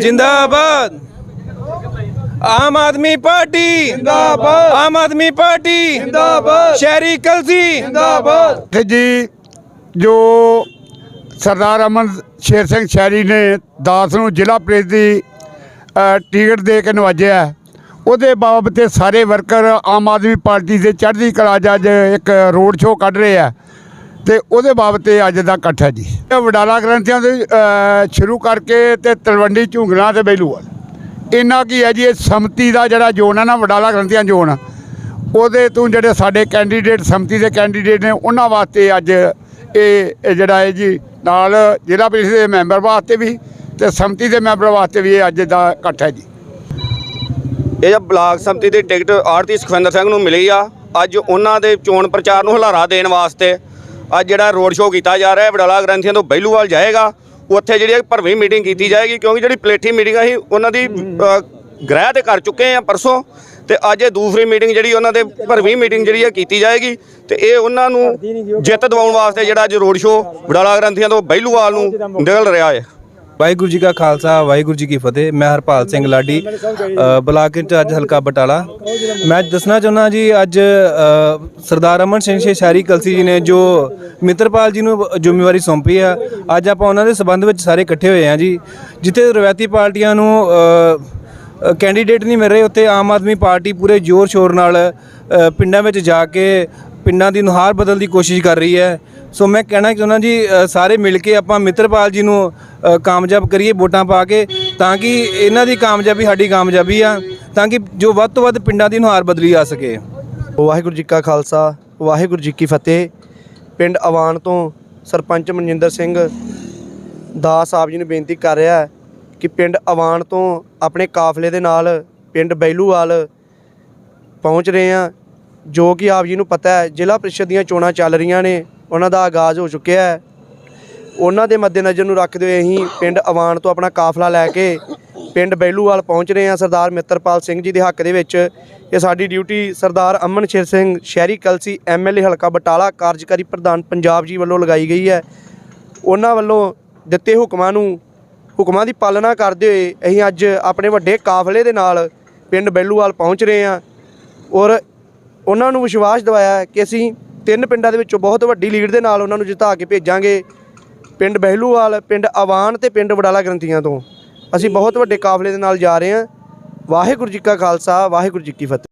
ਜਿੰਦਾਬਾਦ। ਆਮ ਆਦਮੀ ਪਾਰਟੀ। ਜਿੰਦਾਬਾਦ। ਆਮ ਆਦਮੀ ਪਾਰਟੀ। ਜਿੰਦਾਬਾਦ। ਸ਼ਹਿਰੀ ਕਲਸੀ। ਜਿੰਦਾਬਾਦ। ਤੇ ਜੀ ਜੋ ਸਰਦਾਰ ਅਮਨ ਸ਼ੇਰ ਸਿੰਘ ਸ਼ੈਰੀ ਨੇ ਦਾਸ ਨੂੰ ਜ਼ਿਲ੍ਹਾ ਪ੍ਰੀਸ਼ਦ ਦੀ ਟਿਕਟ ਦੇ ਕੇ ਨਵਾਜਿਆ ਉਹਦੇ ਬਾਬਤ ਤੇ ਸਾਰੇ ਵਰਕਰ ਆਮ ਆਦਮੀ ਪਾਰਟੀ ਦੇ ਚੜ੍ਹਦੀ ਕਲਾ 'ਚ ਅੱਜ ਇੱਕ ਰੋਡ ਸ਼ੋਅ ਕੱਢ ਰਹੇ ਆ। ਤੇ ਉਹਦੇ ਬਾਬਤ ਤੇ ਅੱਜ ਦਾ ਇਕੱਠ ਹੈ ਜੀ। ਇਹ ਵਡਾਲਾ ਗ੍ਰੰਥੀਆਂ ਦੇ ਸ਼ੁਰੂ ਕਰਕੇ ਤੇ ਤਲਵੰਡੀ ਝੁੰਗਣਾ ਤੇ ਬੇਲੂਵਾਲ ਇੰਨਾ ਕੀ ਹੈ ਜੀ, ਇਹ ਸੰਮਤੀ ਦਾ ਜਿਹੜਾ ਜ਼ੋਨ ਹੈ ਨਾ, ਵਡਾਲਾ ਗ੍ਰੰਥੀਆਂ ਜ਼ੋਨ, ਉਹਦੇ ਤੋਂ ਜਿਹੜੇ ਸਾਡੇ ਕੈਂਡੀਡੇਟ ਸੰਮਤੀ ਦੇ ਕੈਂਡੀਡੇਟ ਨੇ, ਉਹਨਾਂ ਵਾਸਤੇ ਅੱਜ ਇਹ ਜਿਹੜਾ ਹੈ ਜੀ, ਨਾਲ ਜ਼ਿਲ੍ਹਾ ਪ੍ਰੀਸ਼ਦ ਦੇ ਮੈਂਬਰ ਵਾਸਤੇ ਵੀ ਤੇ ਸੰਮਤੀ ਦੇ ਮੈਂਬਰ ਵਾਸਤੇ ਵੀ ਇਹ ਅੱਜ ਦਾ ਇਕੱਠ ਹੈ ਜੀ। ਇਹ ਬਲਾਕ ਸੰਮਤੀ ਦੀ ਟਿਕਟ ਆਰਤੀ ਸੁਖਵਿੰਦਰ ਸਿੰਘ ਨੂੰ ਮਿਲੀ ਆ, ਅੱਜ ਉਹਨਾਂ ਦੇ ਚੋਣ ਪ੍ਰਚਾਰ ਨੂੰ ਹੁਲਾਰਾ ਦੇਣ ਵਾਸਤੇ ਅੱਜ ਜਿਹੜਾ ਰੋਡ ਸ਼ੋਅ ਕੀਤਾ ਜਾ ਰਿਹਾ ਹੈ, ਵਡਾਲਾ ਗ੍ਰੰਥੀਆਂ ਤੋਂ ਬਹਿਲੂਵਾਲ ਜਾਏਗਾ, ਉੱਥੇ ਜਿਹੜੀ ਭਰਵੀਂ ਮੀਟਿੰਗ ਕੀਤੀ ਜਾਏਗੀ, ਕਿਉਂਕਿ ਜਿਹੜੀ ਪਲੇਠੀ ਮੀਟਿੰਗ ਸੀ ਉਹਨਾਂ ਦੀ ਗ੍ਰਹਿ ਤੇ ਕਰ ਚੁੱਕੇ ਆ ਪਰਸੋਂ, ਤੇ ਅੱਜ ਇਹ ਦੂਸਰੀ ਮੀਟਿੰਗ ਜਿਹੜੀ ਉਹਨਾਂ ਦੇ ਭਰਵੀਂ ਮੀਟਿੰਗ ਜਿਹੜੀ ਆ ਕੀਤੀ ਜਾਏਗੀ, ਤੇ ਇਹ ਉਹਨਾਂ ਨੂੰ ਜਿੱਤ ਦਿਵਾਉਣ ਵਾਸਤੇ ਜਿਹੜਾ ਅੱਜ ਰੋਡ ਸ਼ੋਅ ਵਡਾਲਾ ਗ੍ਰੰਥੀਆਂ ਤੋਂ ਬਹਿਲੂਵਾਲ ਨੂੰ ਨਿਕਲ ਰਿਹਾ ਹੈ। ਵਾਹਿਗੁਰੂ ਜੀ ਕਾ ਖਾਲਸਾ ਵਾਹਿਗੁਰੂ ਜੀ ਕੀ ਫਤਿਹ। ਮੈਂ ਹਰਪਾਲ ਸਿੰਘ ਲਾਡੀ ਅ, ਬਲਾਕ ਇੰਚਾਰਜ ਹਲਕਾ ਬਟਾਲਾ। ਮੈਂ ਦੱਸਣਾ ਚਾਹੁੰਦਾ ਜੀ ਅੱਜ ਅ, ਸਰਦਾਰ ਅਮਨ ਸਿੰਘ ਸ਼ਹਿਰੀ ਕਲਸੀ ਜੀ ਨੇ ਜੋ ਮਿੱਤਰਪਾਲ ਜੀ ਨੂੰ ਜ਼ਿੰਮੇਵਾਰੀ ਸੌਂਪੀ ਆ ਅੱਜ ਆਪਾਂ ਉਹਨਾਂ ਦੇ ਸਬੰਧ ਵਿੱਚ ਸਾਰੇ ਇਕੱਠੇ ਹੋਏ ਆ ਜੀ। ਜਿੱਥੇ ਰਵਾਇਤੀ ਪਾਰਟੀਆਂ ਨੂੰ ਅ, ਅ, ਕੈਂਡੀਡੇਟ ਨਹੀਂ ਮਿਲ ਰਹੇ ਉੱਥੇ ਆਮ ਆਦਮੀ ਪਾਰਟੀ ਪੂਰੇ ਜ਼ੋਰ ਸ਼ੋਰ ਨਾਲ ਅ, ਪਿੰਡਾਂ ਵਿੱਚ ਜਾ ਕੇ ਪਿੰਡਾਂ ਦੀ ਨੁਹਾਰ ਬਦਲਣ ਦੀ ਕੋਸ਼ਿਸ਼ ਕਰ ਰਹੀ ਹੈ। ਸੋ ਮੈਂ ਕਹਿਣਾ ਚਾਹੁੰਦਾ ਜੀ ਸਾਰੇ ਮਿਲ ਕੇ ਆਪਾਂ ਮਿੱਤਰਪਾਲ ਜੀ ਨੂੰ ਕਾਮਯਾਬ ਕਰੀਏ, ਵੋਟਾਂ ਪਾ ਕੇ, ਤਾਂ ਕਿ ਇਹਨਾਂ ਦੀ ਕਾਮਯਾਬੀ ਸਾਡੀ ਕਾਮਯਾਬੀ ਆ, ਤਾਂ ਕਿ ਜੋ ਵੱਧ ਤੋਂ ਵੱਧ ਪਿੰਡਾਂ ਦੀ ਨੁਹਾਰ ਬਦਲੀ ਆ ਸਕੇ। ਵਾਹਿਗੁਰੂ ਜੀ ਕਾ ਖਾਲਸਾ, ਵਾਹਿਗੁਰੂ ਜੀ ਕੀ ਫਤਿਹ। ਪਿੰਡ ਅਵਾਨ ਤੋਂ ਸਰਪੰਚ ਮਨਜਿੰਦਰ ਸਿੰਘ ਦਾਸ ਆਪ ਜੀ ਨੂੰ ਬੇਨਤੀ ਕਰ ਰਿਹਾ ਹੈ ਕਿ ਪਿੰਡ ਅਵਾਨ ਤੋਂ ਆਪਣੇ ਕਾਫਲੇ ਦੇ ਨਾਲ ਪਿੰਡ ਬੈਲੂਵਾਲ ਪਹੁੰਚ ਰਹੇ ਹਾਂ, ਜੋ ਕਿ ਆਪ ਜੀ ਨੂੰ ਪਤਾ ਹੈ, ਜ਼ਿਲ੍ਹਾ ਪ੍ਰੀਸ਼ਦ ਦੀਆਂ ਚੋਣਾਂ ਚੱਲ ਰਹੀਆਂ ਨੇ। ਉਹਨਾਂ ਦਾ ਆਗਾਜ਼ ਹੋ ਚੁੱਕਿਆ ਹੈ। ਉਹਨਾਂ ਦੇ ਮੱਦੇਨਜ਼ਰ ਨੂੰ ਰੱਖਦੇ ਹੋਏ ਅਸੀਂ ਪਿੰਡ ਅਵਾਨ ਤੋਂ ਆਪਣਾ ਕਾਫਲਾ ਲੈ ਕੇ ਪਿੰਡ ਬੈਲੂਵਾਲ ਪਹੁੰਚ ਰਹੇ ਹਾਂ ਸਰਦਾਰ ਮਿੱਤਰਪਾਲ ਸਿੰਘ ਜੀ ਦੇ ਹੱਕ ਦੇ ਵਿੱਚ। ਇਹ ਸਾਡੀ ਡਿਊਟੀ ਸਰਦਾਰ ਅਮਨ ਸ਼ੇਰ ਸਿੰਘ, ਸ਼ਹਿਰੀ ਕਲਸੀ ਐਮਐਲਏ ਹਲਕਾ ਬਟਾਲਾ, ਕਾਰਜਕਾਰੀ ਪ੍ਰਧਾਨ ਪੰਜਾਬ ਜੀ ਵੱਲੋਂ ਲਗਾਈ ਗਈ ਹੈ। ਉਹਨਾਂ ਵੱਲੋਂ ਦਿੱਤੇ ਹੁਕਮਾਂ ਨੂੰ, ਹੁਕਮਾਂ ਦੀ ਪਾਲਣਾ ਕਰਦੇ ਹੋਏ ਅਸੀਂ ਅੱਜ ਆਪਣੇ ਵੱਡੇ ਕਾਫਲੇ ਦੇ ਨਾਲ ਪਿੰਡ ਬੈਲੂਵਾਲ ਪਹੁੰਚ ਰਹੇ ਹਾਂ। ਔਰ ਉਹਨਾਂ ਨੂੰ ਵਿਸ਼ਵਾਸ ਦਿਵਾਇਆ ਕਿ ਅਸੀਂ ਤਿੰਨ ਪਿੰਡਾਂ ਦੇ ਵਿੱਚੋਂ ਬਹੁਤ ਵੱਡੀ ਲੀਡ ਦੇ ਨਾਲ ਉਹਨਾਂ ਨੂੰ ਜਿਤਾ ਕੇ ਭੇਜਾਂਗੇ। ਪਿੰਡ ਬਹਿਲੂਵਾਲ, ਪਿੰਡ ਆਵਾਨ ਤੇ ਪਿੰਡ ਵਡਾਲਾ ਗ੍ਰੰਥੀਆਂ ਤੋਂ। ਅਸੀਂ ਬਹੁਤ ਵੱਡੇ ਕਾਫਲੇ ਦੇ ਨਾਲ ਜਾ ਰਹੇ ਹਾਂ। ਵਾਹਿਗੁਰੂ ਜੀ ਕਾ ਖਾਲਸਾ, ਵਾਹਿਗੁਰੂ ਜੀ ਕੀ ਫਤਿਹ।